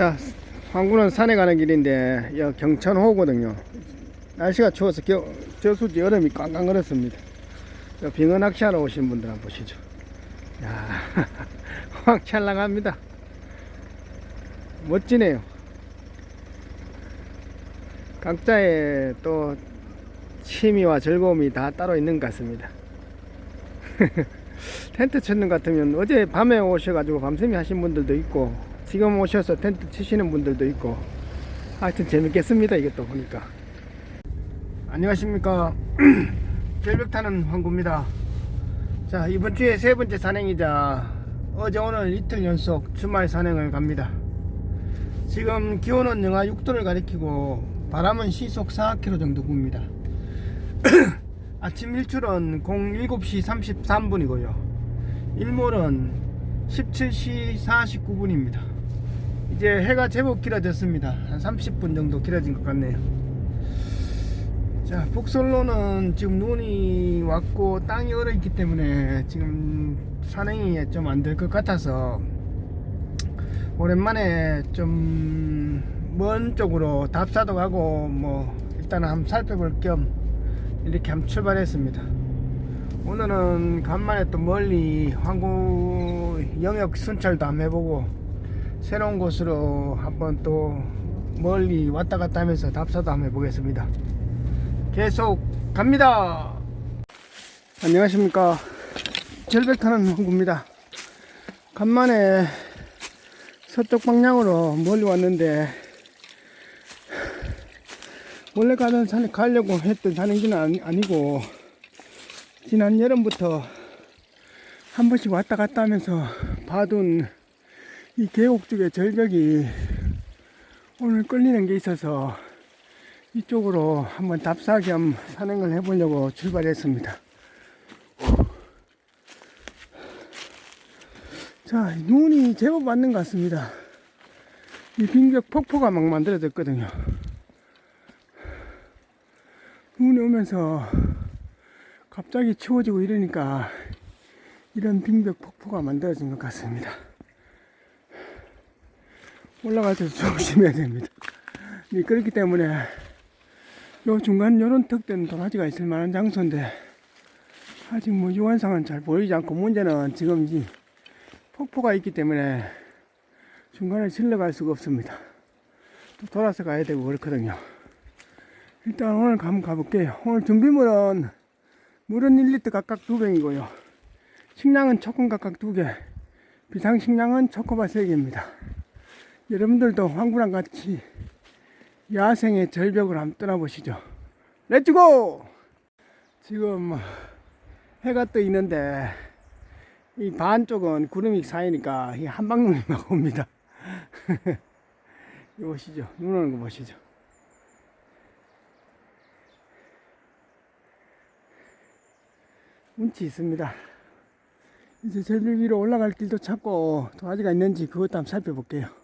자, 황구는 산에 가는 길인데 여 경천호거든요. 날씨가 추워서 겨, 저수지 얼음이. 저 빙어 낚시하러 오신 분들 한번 보시죠. 야, 황찰랑합니다. 멋지네요. 각자의 또 취미와 즐거움이 다 따로 있는 것 같습니다. 텐트 치는 것 같으면 어제 밤에 오셔가지고 밤샘이 하신 분들도 있고 지금 오셔서 텐트 치시는 분들도 있고 하여튼 재밌겠습니다 이것도 보니까. 안녕하십니까. 절벽 타는 황구입니다. 자 이번 주에 세 번째 산행이자 어제 오늘 이틀 연속 주말 산행을 갑니다. 지금 기온은 영하 6도를 가리키고 바람은 시속 4km 정도 붑니다. 아침 일출은 07시 33분이고요. 일몰은 17시 49분입니다. 이제 해가 제법 길어졌습니다. 한 30분 정도 길어진 것 같네요. 자, 북솔로는 지금 눈이 왔고 땅이 얼어 있기 때문에 지금 산행이 좀 안 될 것 같아서 오랜만에 좀 먼 쪽으로 답사도 가고 뭐 일단은 한번 살펴볼 겸 이렇게 한번 출발했습니다. 오늘은 간만에 또 멀리 항구 영역 순찰도 한번 해보고 새로운 곳으로 한번 또 멀리 왔다 갔다 하면서 답사도 한번 해보겠습니다. 계속 갑니다. 안녕하십니까. 절벽 타는 항구입니다. 간만에 서쪽 방향으로 멀리 왔는데 원래 가던 산에 가려고 했던 산행지는 아니, 아니고 지난 여름부터 한 번씩 왔다 갔다 하면서 봐둔 이 계곡 쪽에 절벽이 오늘 끌리는 게 있어서 이쪽으로 한번 답사 겸 산행을 해보려고 출발했습니다. 자, 눈이 제법 맞는 것 같습니다. 이 빙벽 폭포가 막 만들어졌거든요. 눈이 오면서 갑자기 추워지고 이러니까 이런 빙벽 폭포가 만들어진 것 같습니다. 올라갈 때 조심해야 됩니다. 이 그렇기 때문에 요 중간 요런 턱대는 도라지가 있을 만한 장소인데 아직 뭐 유한상은 잘 보이지 않고 문제는 지금 이 폭포가 있기 때문에 중간에 질러갈 수가 없습니다. 또 돌아서 가야 되고 그렇거든요. 일단 오늘 한번 가볼게요. 오늘 준비물은 물은 1리터 각각 두 병이고요. 식량은 초콘 각각 두 개. 비상식량은 초코바 세 개입니다. 여러분들도 황구랑 같이 야생의 절벽을 한번 떠나보시죠. 렛츠고! 지금 해가 떠 있는데 이 반쪽은 구름이 쌓이니까 이 한방눈이 막 옵니다. 보시죠. 눈 오는 거 보시죠. 운치 있습니다. 이제 절벽 위로 올라갈 길도 찾고 도화지가 있는지 그것도 한번 살펴볼게요.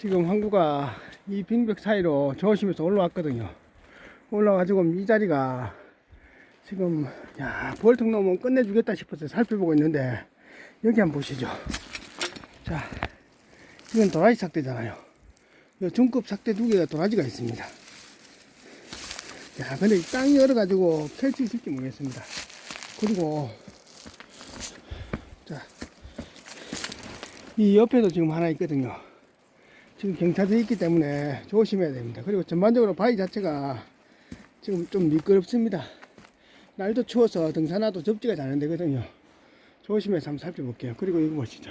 지금 항구가 이 빙벽 사이로 조심해서 올라왔거든요. 올라가지고 이 자리가 지금 야 볼통 넘으면 끝내주겠다 싶어서 살펴보고 있는데 여기 한번 보시죠. 자, 이건 도라지 삭대잖아요. 이 중급 삭대 두 개가 도라지가 있습니다. 야, 근데 이 땅이 얼어가지고 펼수 있을지 모르겠습니다. 그리고 자, 이 옆에도 지금 하나 있거든요. 지금 경차돼 있기 때문에 조심해야 됩니다. 그리고 전반적으로 바위 자체가 지금 좀 미끄럽습니다. 날도 추워서 등산화도 접지가 잘 안 되거든요. 조심해서 한번 살펴볼게요. 그리고 이거 보시죠.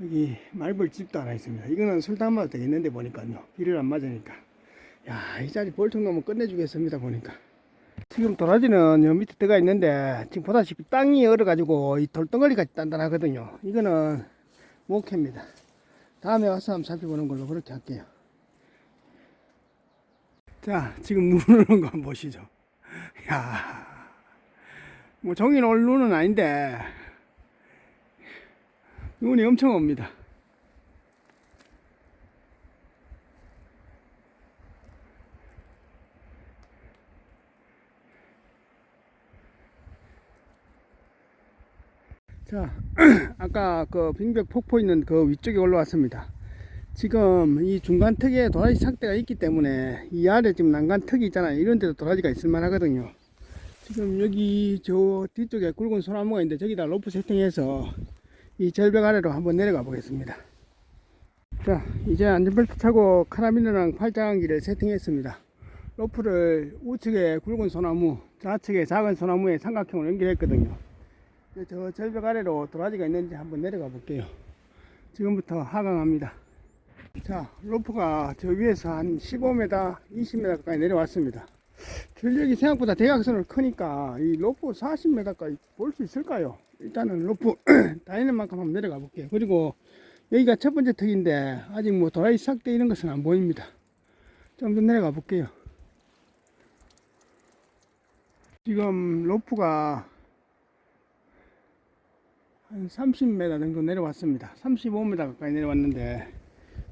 여기 말벌집도 하나 있습니다. 이거는 술 담아도 되겠는데 보니까요. 비를 안 맞으니까. 야, 이 자리 볼통 넘으면 끝내주겠습니다. 보니까. 지금 도라지는 요 밑에 들어가 있는데 지금 보다시피 땅이 얼어가지고 이 돌덩어리가 단단하거든요. 이거는 목회입니다. 다음에 와서 한번 살펴보는 걸로 그렇게 할게요. 자, 지금 눈 오는 거 보시죠. 야, 뭐올 눈은 아닌데 눈이 엄청 옵니다. 자, 아까 그 빙벽 폭포 있는 그 위쪽에 올라왔습니다. 지금 이 중간 턱에 도라지 삭대가 있기 때문에 이 아래 지금 난간 턱이 있잖아요. 이런 데도 도라지가 있을 만 하거든요. 지금 여기 저 뒤쪽에 굵은 소나무가 있는데 저기다 로프 세팅해서 이 절벽 아래로 한번 내려가 보겠습니다. 자, 이제 안전벨트 차고 카라비너랑 팔짱기를 세팅했습니다. 로프를 우측에 굵은 소나무, 좌측에 작은 소나무에 삼각형으로 연결했거든요. 이제 저 절벽 아래로 도라지가 있는지 한번 내려가 볼게요. 지금부터 하강합니다. 자, 로프가 저 위에서 한 15m, 20m 가까이 내려왔습니다. 전력이 생각보다 대각선으로 크니까 이 로프 40m까지 볼 수 있을까요? 일단은 로프 다니는 만큼 한번 내려가 볼게요. 그리고 여기가 첫 번째 턱인데 아직 뭐 도라이 삭대 이런 것은 안 보입니다. 좀 더 내려가 볼게요. 지금 로프가 한 30m 정도 내려왔습니다. 35m 가까이 내려왔는데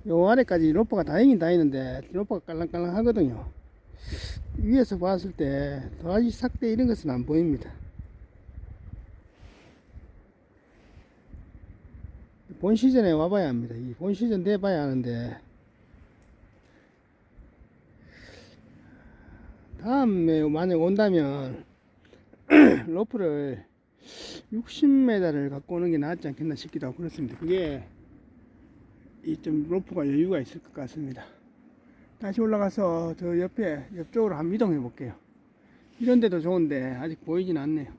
요 아래까지 로프가 다행히 다니는데 로프가 깔랑깔랑 하거든요. 위에서 봤을 때 도라지 삭대 이런 것은 안 보입니다. 본 시즌에 와봐야 합니다. 이본 시즌 돼봐야 하는데 다음에 만약 온다면 로프를 60m를 갖고 오는 게 낫지 않겠나 싶기도 하고 그렇습니다. 그게 이 좀 로프가 여유가 있을 것 같습니다. 다시 올라가서 저 옆에 옆쪽으로 한번 이동해 볼게요. 이런 데도 좋은데 아직 보이진 않네요.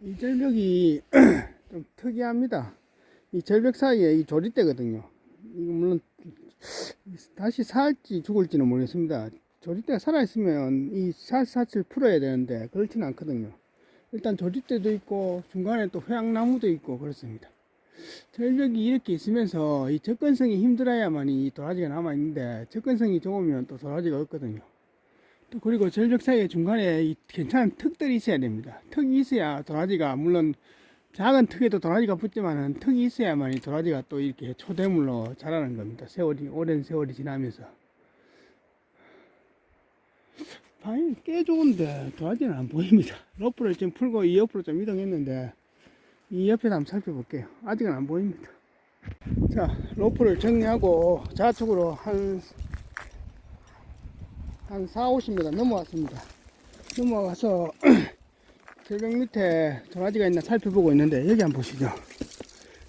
이 절벽이 좀 특이합니다. 이 절벽 사이에 이 조리대거든요. 이거 물론 다시 살지 죽을지는 모르겠습니다. 조리대가 살아있으면 이 살사칠 풀어야 되는데 그렇지는 않거든요. 일단 조리대도 있고 중간에 또 회양나무도 있고 그렇습니다. 절벽이 이렇게 있으면서 이 접근성이 힘들어야만 이 도라지가 남아 있는데 접근성이 좋으면 또 도라지가 없거든요. 또 그리고 절벽 사이에 중간에 이 괜찮은 턱들이 있어야 됩니다. 턱이 있어야 도라지가 물론 작은 턱에도 도라지가 붙지만은 턱이 있어야만 이 도라지가 또 이렇게 초대물로 자라는 겁니다. 세월이 오랜 세월이 지나면서 방이 꽤 좋은데 도라지는 안 보입니다. 로프를 지금 풀고 이 옆으로 좀 이동했는데 이 옆에 한번 살펴볼게요. 아직은 안 보입니다. 자, 로프를 정리하고 좌측으로 한, 한 4, 50m 넘어왔습니다. 넘어와서 절벽 밑에 도라지가 있나 살펴보고 있는데 여기 한번 보시죠.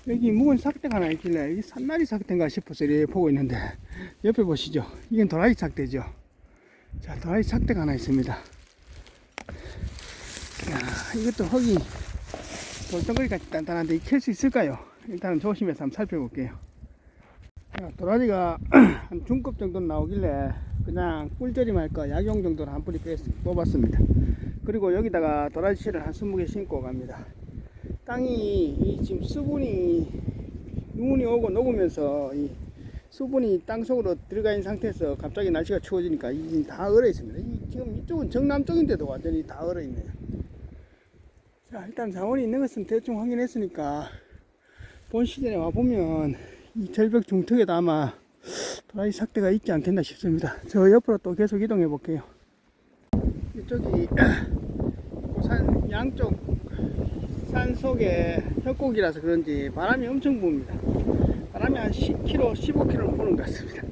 여기 묵은 삭대가 하나 있길래 이 산나리 삭대인가 싶어서 이렇게 보고 있는데 옆에 보시죠. 이건 도라지 삭대죠. 자, 도라지 삭대가 하나 있습니다. 야, 이것도 흙이 돌덩어리같이 단단한데 캘 수 있을까요? 일단은 조심해서 한번 살펴볼게요. 자, 도라지가 한 중급 정도 나오길래 그냥 꿀절임 할까 약용 정도로 한 뿌리 뺐, 뽑았습니다. 그리고 여기다가 도라지 씨를 한 20개 심고 갑니다. 땅이 이 지금 수분이 눈이 오고 녹으면서 이 수분이 땅 속으로 들어가 있는 상태에서 갑자기 날씨가 추워지니까 이다 얼어 있습니다. 이 지금 이쪽은 정남 쪽인데도 완전히 다 얼어 있네요. 자, 일단 자원이 있는 것은 대충 확인했으니까 본 시즌에 와보면 이 절벽 중턱에도 아마 도라지 삭대가 있지 않겠나 싶습니다. 저 옆으로 또 계속 이동해 볼게요. 이쪽이 산 양쪽 산 속에 협곡이라서 그런지 바람이 엄청 부습니다. 바람이 한 10km, 15km 부는 것 같습니다.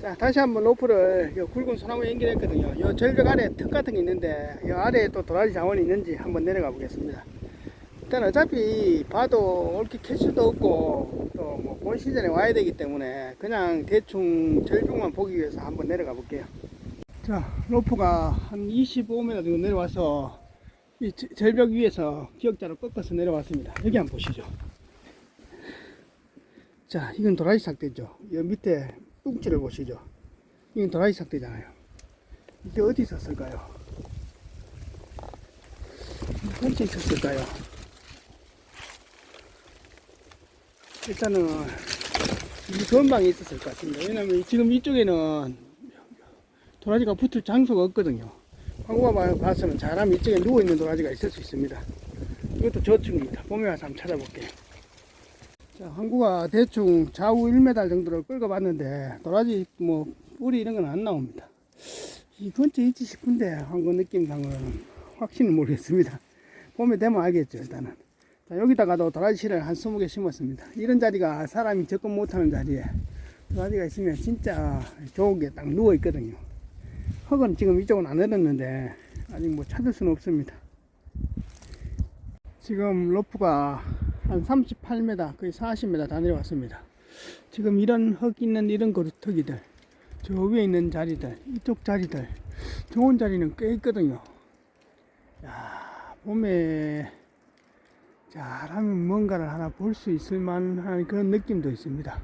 자, 다시 한번 로프를 요 굵은 소나무에 연결했거든요. 요 절벽 아래 턱 같은 게 있는데 요 아래에 또 도라지 자원이 있는지 한번 내려가 보겠습니다. 일단 어차피 봐도 올게 캐수도 없고 또 뭐 본 시즌에 와야 되기 때문에 그냥 대충 절벽만 보기 위해서 한번 내려가 볼게요. 자, 로프가 한 25m 정도 내려와서 이 저- 절벽 위에서 기역자로 꺾어서 내려왔습니다. 여기 한번 보시죠. 자, 이건 도라지 삭대죠. 이 밑에 뚱치를 보시죠. 이건 도라지 삭대잖아요. 이게 어디 있었을까요? 언제 있었을까요? 일단은 이 전방에 있었을 것 같습니다. 왜냐면 지금 이쪽에는 도라지가 붙을 장소가 없거든요. 광고가 봐- 봐서는 잘하면 이쪽에 누워있는 도라지가 있을 수 있습니다. 이것도 저축입니다. 봄에 와서 한번 찾아볼게요. 자, 항구가 대충 좌우 1m 정도를 끌어봤는데 도라지 뭐 뿌리 이런 건 안 나옵니다. 이 근처에 있지 싶은데 항구 느낌상으로는 확신은 모르겠습니다. 봄에 되면 알겠죠 일단은. 자, 여기다가도 도라지 씨를 한 20개 심었습니다. 이런 자리가 사람이 접근 못하는 자리에 도라지가 있으면 진짜 좋은 게 딱 누워 있거든요. 흙은 지금 이쪽은 안 내렸는데 아직 뭐 찾을 수는 없습니다. 지금 로프가 한 38m, 거의 40m 다 내려왔습니다. 지금 이런 흙 있는 이런 그루터기들, 저 위에 있는 자리들, 이쪽 자리들, 좋은 자리는 꽤 있거든요. 야, 봄에 잘하면 뭔가를 하나 볼 수 있을 만한 그런 느낌도 있습니다.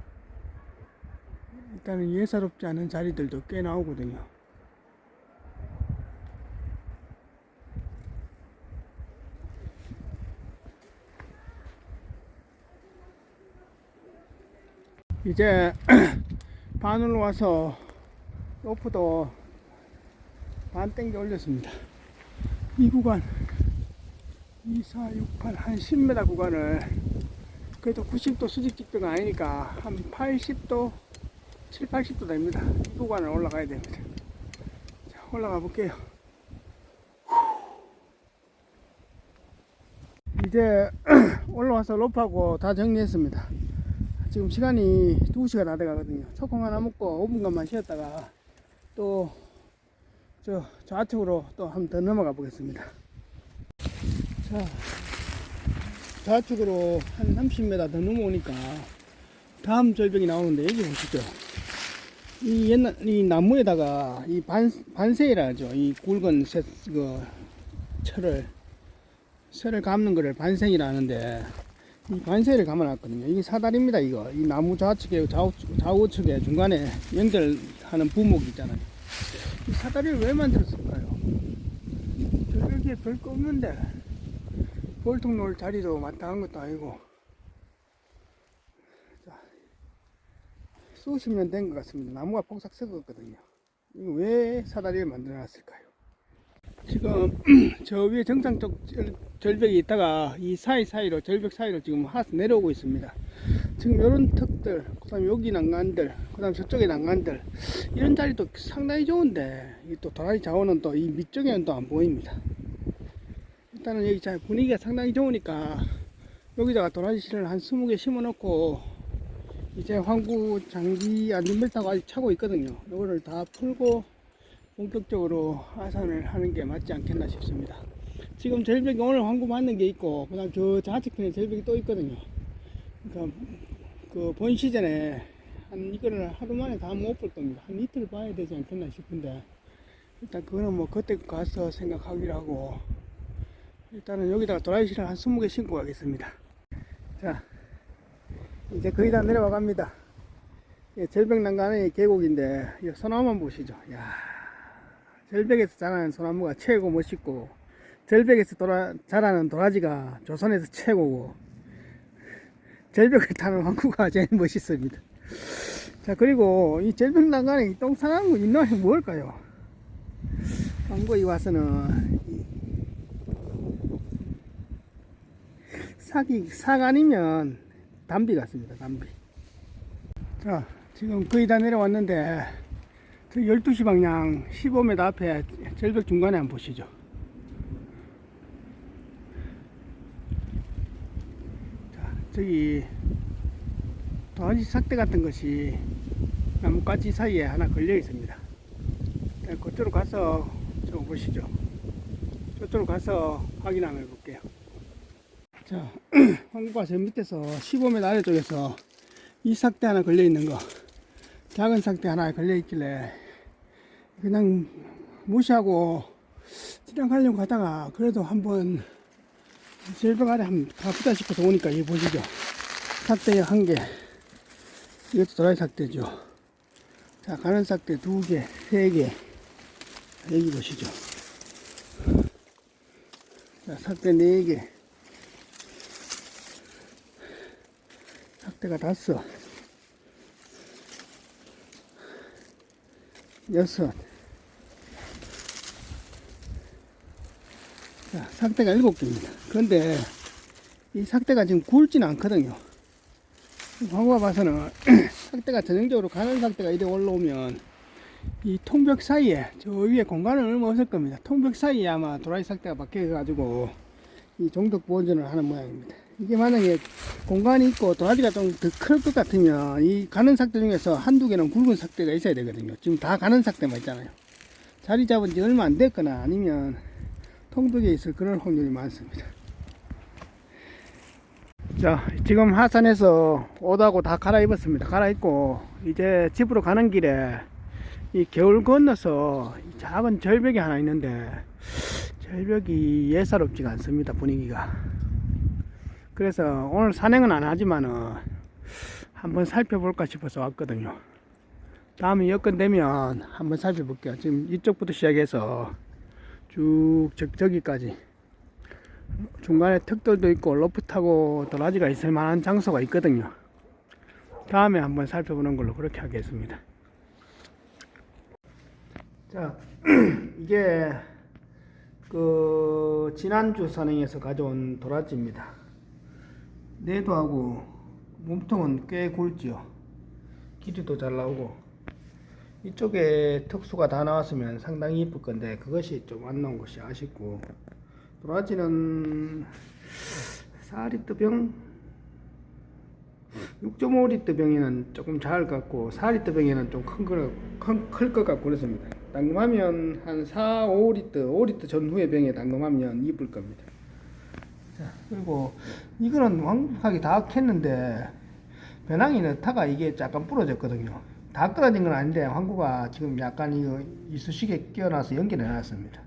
일단은 예사롭지 않은 자리들도 꽤 나오거든요. 이제 반으로 와서 로프도 반 땡겨 올렸습니다. 이 구간 2, 4, 6, 8, 한 10m 구간을 그래도 90도 수직 직도가 아니니까 한 80도, 7, 80도 됩니다. 이 구간을 올라가야 됩니다. 자, 올라가 볼게요. 이제 올라와서 로프하고 다 정리했습니다. 지금 시간이 2시가 다 돼가거든요. 초콩 하나 먹고 5분간만 쉬었다가 또 저 좌측으로 또 한 번 더 넘어가 보겠습니다. 자, 좌측으로 한 30m 더 넘어오니까 다음 절벽이 나오는데 여기 보시죠. 이 옛날 이 나무에다가 이 반, 반세이라 하죠. 이 굵은 새, 그 철을 철을 감는 거를 반생이라 하는데 이 반세를 감아놨거든요. 이게 사다리입니다. 이거 이 나무 좌측에 좌우, 좌우측에 중간에 연결하는 부목 있잖아요. 이 사다리를 왜 만들었을까요? 절벽에 별거 없는데 볼통 놓을 자리도 마땅한 것도 아니고 자, 수십 년 된 것 같습니다. 나무가 폭삭 썩었거든요. 이거 왜 사다리를 만들어 놨을까요? 지금 저 위에 정상 쪽 절- 절벽이 있다가 이 사이 사이로 절벽 사이로 지금 하수 내려오고 있습니다. 지금 이런 턱들, 그 다음에 여기 난간들, 그 다음에 저쪽에 난간들 이런 자리도 상당히 좋은데 이또 도라지 자원은 또 이 밑쪽에는 또 안 보입니다. 일단은 여기 자 분위기가 상당히 좋으니까 여기다가 도라지 씨를 한 20개 심어 놓고 이제 황구 장기 안전벨트가 아직 차고 있거든요. 이거를 다 풀고 본격적으로 하산을 하는 게 맞지 않겠나 싶습니다. 지금 절벽이 오늘 황구 맞는 게 있고, 그 다음 저 좌측편에 절벽이 또 있거든요. 그러니까 그 본 시즌에 한 이거를 하루 만에 다 못 볼 겁니다. 한 이틀 봐야 되지 않겠나 싶은데, 일단 그거는 뭐 그때 가서 생각하기로 하고, 일단은 여기다가 도라이씨를 한 20개 신고 가겠습니다. 자, 이제 거의 다 내려와 갑니다. 예, 절벽 난간의 계곡인데, 이 소나무만 보시죠. 야 절벽에서 자라는 소나무가 최고 멋있고 절벽에서 돌아, 자라는 도라지가 조선에서 최고고 절벽을 타는 황구가 제일 멋있습니다. 자 그리고 이 절벽 난간에 거 있나 뭘까요? 황구에 와서는 이 사기 삭 아니면 담비 같습니다. 담비. 자 지금 거의 다 내려왔는데 저 12시 방향 15m 앞에 절벽 중간에 한번 보시죠. 자, 저기 도화지 삭대 같은 것이 나뭇가지 사이에 하나 걸려 있습니다. 네, 그쪽으로 가서 저거 보시죠. 저쪽으로 가서 확인 한번 해볼게요. 자, 황구가 저 밑에서 15m 아래쪽에서 이 삭대 하나 걸려 있는 거 작은 삭대 하나 걸려 있길래 그냥 무시하고 지나가려고 하다가 그래도 한번 절벽 아래 한번 가보다 싶어서 오니까 이 보시죠. 삭대 한 개. 이것도 도라이 삭대죠. 자 가는 삭대 두 개 세 개. 여기 보시죠. 자 삭대 네 개. 삭대가 다섯. 여섯. 자, 삭대가 일곱 개입니다. 그런데 이 삭대가 지금 굵지는 않거든요. 광고가 봐서는 삭대가 전형적으로 가는 삭대가 이래 올라오면 이 통벽 사이에 저 위에 공간을 얼마 없을 겁니다. 통벽 사이에 아마 도라이 삭대가 박혀가지고 이 종독 보존을 하는 모양입니다. 이게 만약에 공간이 있고 도라지가 좀 더 클 것 같으면 이 가는 삭대 중에서 한두 개는 굵은 삭대가 있어야 되거든요. 지금 다 가는 삭대만 있잖아요. 자리 잡은 지 얼마 안 됐거나 아니면 통독에 있을 그럴 확률이 많습니다. 자, 지금 하산에서 옷하고 다 갈아입었습니다. 갈아입고 이제 집으로 가는 길에 이 겨울 건너서 이 작은 절벽이 하나 있는데 절벽이 예사롭지가 않습니다. 분위기가. 그래서 오늘 산행은 안 하지만은 한번 살펴볼까 싶어서 왔거든요. 다음에 여건 되면 한번 살펴볼게요. 지금 이쪽부터 시작해서 쭉 저, 저기까지 중간에 턱돌도 있고 로프 타고 도라지가 있을 만한 장소가 있거든요. 다음에 한번 살펴보는 걸로 그렇게 하겠습니다. 자, 이게 그 지난주 산행에서 가져온 도라지입니다. 내도하고 몸통은 꽤 굵지요. 길이도 잘 나오고 이쪽에 특수가 다 나왔으면 상당히 이쁠 건데 그것이 좀 안 나온 것이 아쉽고 도라지는 4리터 병 6.5리터 병에는 조금 작을 것 같고 4리터 병에는 좀큰것 같고 그렇습니다. 담금하면 한 4, 5리터, 5리터 전후의 병에 담금하면 이쁠 겁니다. 자, 그리고 이거는 완벽하게 다 캤는데 배낭이 넣다가 이게 약간 부러졌거든요. 다 끊어진 건 아닌데 황구가 지금 약간 이거 이쑤시개 끼워놔서 연결해 놨습니다.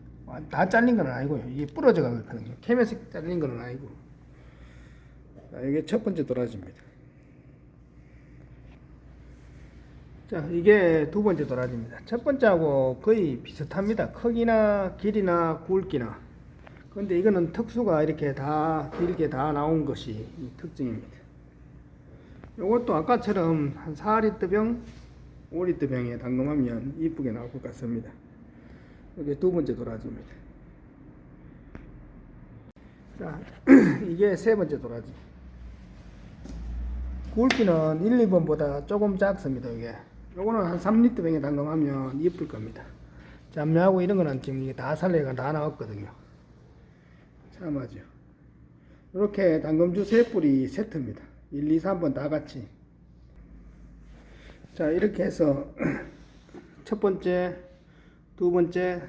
다 잘린 건 아니고요. 이게 부러져 가거든요. 캐면서 잘린 건 아니고. 자, 이게 첫 번째 도라지입니다. 자, 이게 두 번째 도라지입니다. 첫 번째하고 거의 비슷합니다. 크기나 길이나 굵기나. 근데 이거는 특수가 이렇게 다 길게 다 나온 것이 이 특징입니다. 요것도 아까처럼 한 4리터 병, 5리터 병에 담금하면 이쁘게 나올 것 같습니다. 이게 두 번째 도라지입니다. 자, 이게 세 번째 도라지. 굵기는 1, 2번보다 조금 작습니다, 이게. 요거는 한 3리터 병에 담금하면 이쁠 겁니다. 잠매하고 이런 거는 지금 이게 다 살레가 다 나왔거든요. 참하죠. 이렇게 당금주 세 뿌리 세트입니다. 1, 2, 3번 다 같이. 자, 이렇게 해서 첫 번째, 두 번째,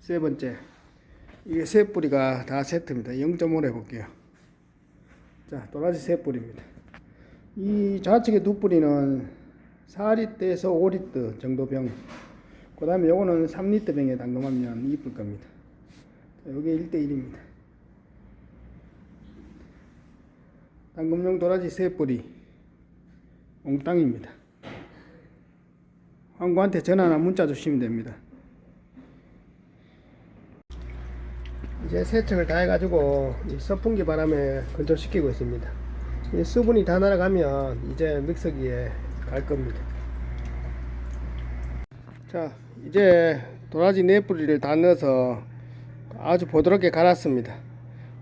세 번째. 이게 세 뿌리가 다 세트입니다. 0.5로 해볼게요. 자, 도라지 세 뿌리입니다. 이 좌측에 두 뿌리는 4리터에서 5리터 정도 병. 그 다음에 요거는 3리터 병에 담금하면 이쁠 겁니다. 자, 요게 1대1입니다. 당금용 도라지 세 뿌리 옹땅입니다. 황구한테 전화나 문자 주시면 됩니다. 이제 세척을 다 해가지고 이 선풍기 바람에 건조시키고 있습니다. 이 수분이 다 날아가면 이제 믹서기에 갈 겁니다. 자, 이제 도라지 네 뿌리를 다 넣어서 아주 보드럽게 갈았습니다.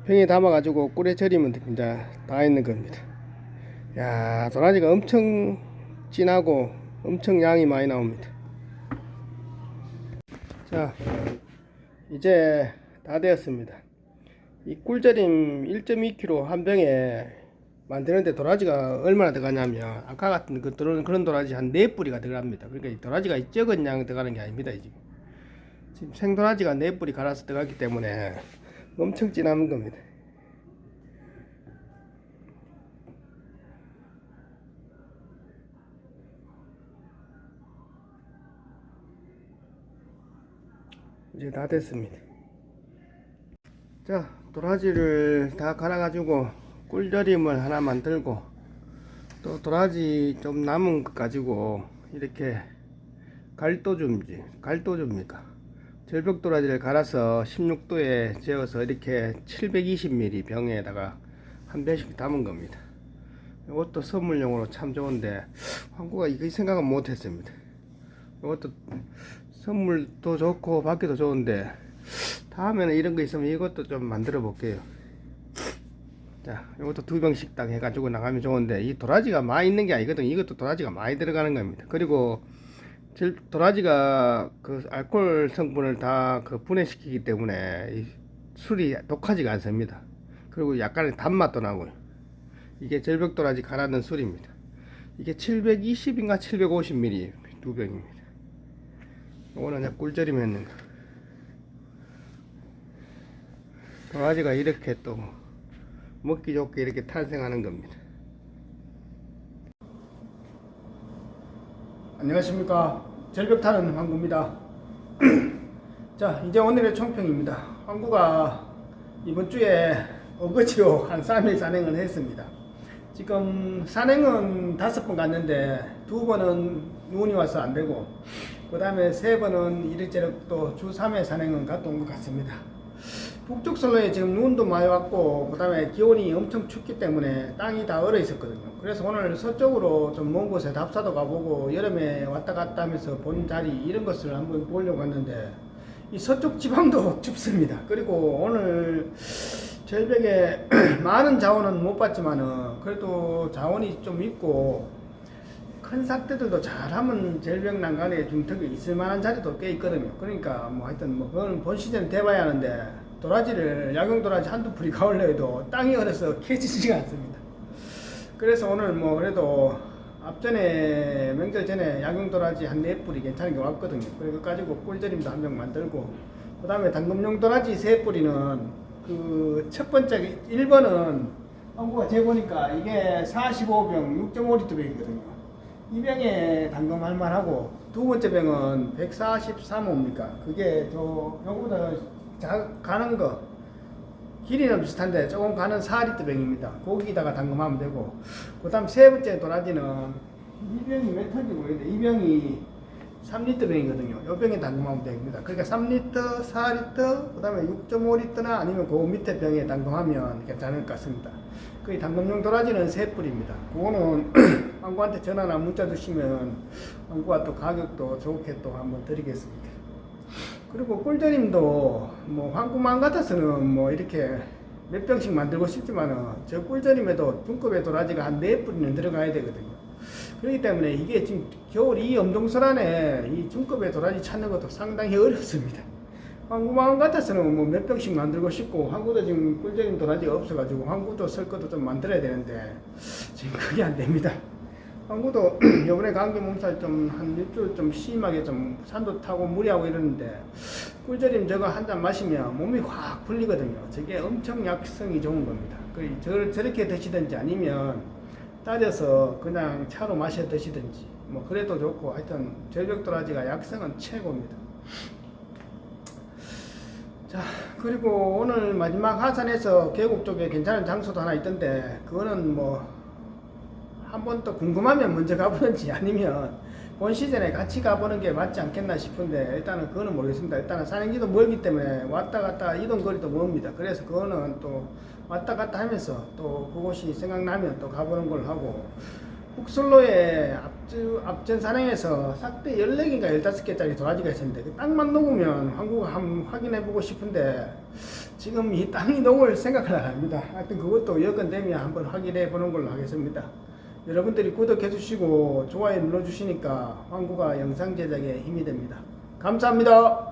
병에 담아가지고 꿀에 절이면 이제 다 있는 겁니다. 야, 도라지가 엄청 진하고 엄청 양이 많이 나옵니다. 자, 이제 다 되었습니다. 이 꿀절임 1.2kg 한 병에 만드는데 도라지가 얼마나 들어가냐면 아까 같은 그 그런 그런 도라지 한네 뿌리가 들어갑니다. 그러니까 이 도라지가 이 적은 양 들어가는 게 아닙니다. 지금 지금 생도라지가 네 뿌리 갈아서 들어갔기 때문에 엄청 진한 겁니다. 이제 다 됐습니다. 자, 도라지를 다 갈아 가지고 꿀절임을 하나 만들고 또 도라지 좀 남은 것 가지고 이렇게 갈도주인지 갈도주입니까? 절벽 도라지를 갈아서 16도에 재워서 이렇게 720ml 병에다가 한 병씩 담은 겁니다. 이것도 선물용으로 참 좋은데 황구가 이 생각은 못 했습니다. 이것도 선물도 좋고 받기도 좋은데 다음에는 이런 거 있으면 이것도 좀 만들어 볼게요. 자, 이것도 두 병씩 딱 해가지고 나가면 좋은데 이 도라지가 많이 있는 게 아니거든. 이것도 도라지가 많이 들어가는 겁니다. 그리고 질- 도라지가 그 알코올 성분을 다 그 분해시키기 때문에 이 술이 독하지가 않습니다. 그리고 약간의 단맛도 나고요. 이게 절벽도라지 가라는 술입니다. 이게 720인가 750ml 두 병입니다. 이거는 그냥 거. 도라지가 이렇게 또 먹기 좋게 이렇게 탄생하는 겁니다. 안녕하십니까. 절벽 타는 황구입니다. 자, 이제 오늘의 총평입니다. 황구가 이번 주에 어거지로 한 3일 산행을 했습니다. 지금 산행은 다섯 번 갔는데 두 번은 눈이 와서 안 되고 그 다음에 세 번은 또주 3회 산행은 온것 같습니다. 북쪽 선로에 지금 눈도 많이 왔고 그 다음에 기온이 엄청 춥기 때문에 땅이 다 얼어 있었거든요. 그래서 오늘 서쪽으로 좀 먼 곳에 답사도 가보고 여름에 왔다 갔다 하면서 본 자리 이런 것을 한번 보려고 했는데 이 서쪽 지방도 춥습니다. 그리고 오늘 절벽에 많은 자원은 못 봤지만은 그래도 자원이 좀 있고 큰 삭대들도 잘하면 절벽 난간에 좀 덕이 있을 만한 자리도 꽤 있거든요. 그러니까 뭐 하여튼 뭐 그건 본 시즌 돼봐야 하는데 도라지를 야경 도라지 한두 풀이 가올려 해도 땅이 얼어서 캐지지가 않습니다. 그래서 오늘 뭐 그래도 앞전에 명절 전에 야경 도라지 한 네 뿌리 괜찮은 게 왔거든요. 그래서 가지고 꿀절임도 한 병 만들고 그 다음에 당금용 도라지 세 뿌리는 그 첫 번째 1번은 한국가 재보니까 이게 45병 6.5리터 병이거든요. 이 병에 담금할 만하고 두 번째 병은 143호입니까? 그게 저 요거보다 자, 가는 거 길이는 비슷한데 조금 가는 4리터 병입니다. 거기다가 담금하면 되고 그 다음 세 번째 도라지는 이 병이 몇 턴인지 모르겠는데 이 병이 3리터 병이거든요. 이 병에 담금하면 됩니다. 그러니까 3리터, 4리터, 그 다음에 6.5리터나 아니면 그 밑에 병에 담금하면 괜찮을 것 같습니다. 그 담금용 도라지는 세 뿌리입니다. 그거는 왕구한테 전화나 문자 주시면 왕구가 또 가격도 좋게 또 한번 드리겠습니다. 그리고 꿀절임도 뭐 황구만 같아서는 뭐 이렇게 몇 병씩 만들고 싶지만은 저 꿀절임에도 중급의 도라지가 한 네 뿌리는 들어가야 되거든요. 그렇기 때문에 이게 지금 겨울 이 엄동설 안에 이 중급의 도라지 찾는 것도 상당히 어렵습니다. 황구마음 같아서는 뭐 몇 병씩 만들고 싶고 황구도 지금 꿀적인 도라지가 없어가지고 황구도 쓸 것도 좀 만들어야 되는데 지금 그게 안 됩니다. 황구도 요번에 감기 몸살 좀 한 일주일 좀 심하게 좀 산도 타고 무리하고 이러는데 꿀절임 저거 한 잔 마시면 몸이 확 풀리거든요. 저게 엄청 약성이 좋은 겁니다. 그 저, 저렇게 드시든지 아니면 따져서 그냥 차로 마셔 드시든지 뭐 그래도 좋고 하여튼 절벽 도라지가 약성은 최고입니다. 자 그리고 오늘 마지막 하산에서 계곡 쪽에 괜찮은 장소도 하나 있던데 그거는 뭐 한번또 궁금하면 먼저 가보는지 아니면 본 시즌에 같이 가보는 게 맞지 않겠나 싶은데 일단은 그거는 모르겠습니다. 일단은 산행지도 멀기 때문에 왔다 갔다 이동 거리도 멉니다. 그래서 그거는 또 왔다 갔다 하면서 또 그곳이 생각나면 또 가보는 걸로 하고 앞주, 앞전 산행에서 싹대 14개인가 15개짜리 도라지가 있었는데 그 땅만 녹으면 한국어 한번 확인해 보고 싶은데 지금 이 땅이 녹을 생각을 안 합니다. 하여튼 그것도 여건 되면 한번 확인해 보는 걸로 하겠습니다. 여러분들이 구독해 주시고 좋아요 눌러 주시니까 황구가 영상 제작에 힘이 됩니다. 감사합니다.